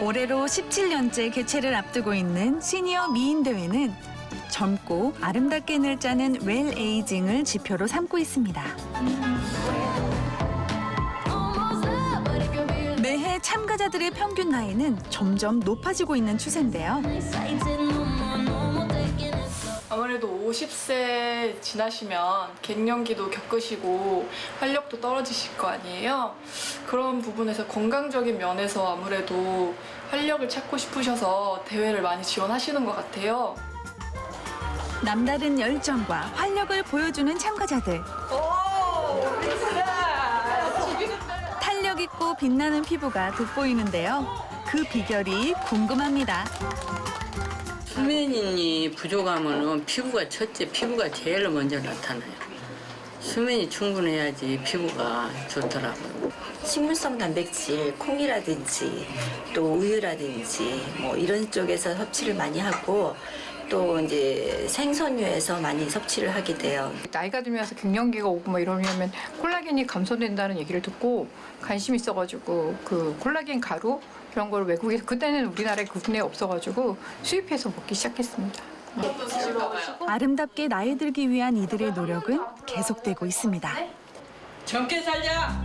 올해로 17년째 개최를 앞두고 있는 시니어 미인 대회는 젊고 아름답게 늙자는 웰 에이징을 지표로 삼고 있습니다. 매해 참가자들의 평균 나이는 점점 높아지고 있는 추세인데요. 아무래도 50세 지나시면 갱년기도 겪으시고 활력도 떨어지실 거 아니에요. 그런 부분에서 건강적인 면에서 아무래도 활력을 찾고 싶으셔서 대회를 많이 지원하시는 것 같아요. 남다른 열정과 활력을 보여주는 참가자들. 탄력 있고 빛나는 피부가 돋보이는데요. 그 비결이 궁금합니다. 수면이 부족하면은 피부가 첫째 피부가 제일 먼저 나타나요. 수면이 충분해야지 피부가 좋더라고요. 식물성 단백질, 콩이라든지 또 우유라든지 뭐 이런 쪽에서 섭취를 많이 하고 또 이제 생선류에서 많이 섭취를 하게 돼요. 나이가 들면서 갱년기가 오고 막 이러면 콜라겐이 감소된다는 얘기를 듣고 관심 있어가지고 그 콜라겐 가루 그런 걸 외국에서 그때는 우리나라에 국내에 없어가지고 수입해서 먹기 시작했습니다. 아름답게 나이 들기 위한 이들의 노력은 계속되고 있습니다. 젊게 살자.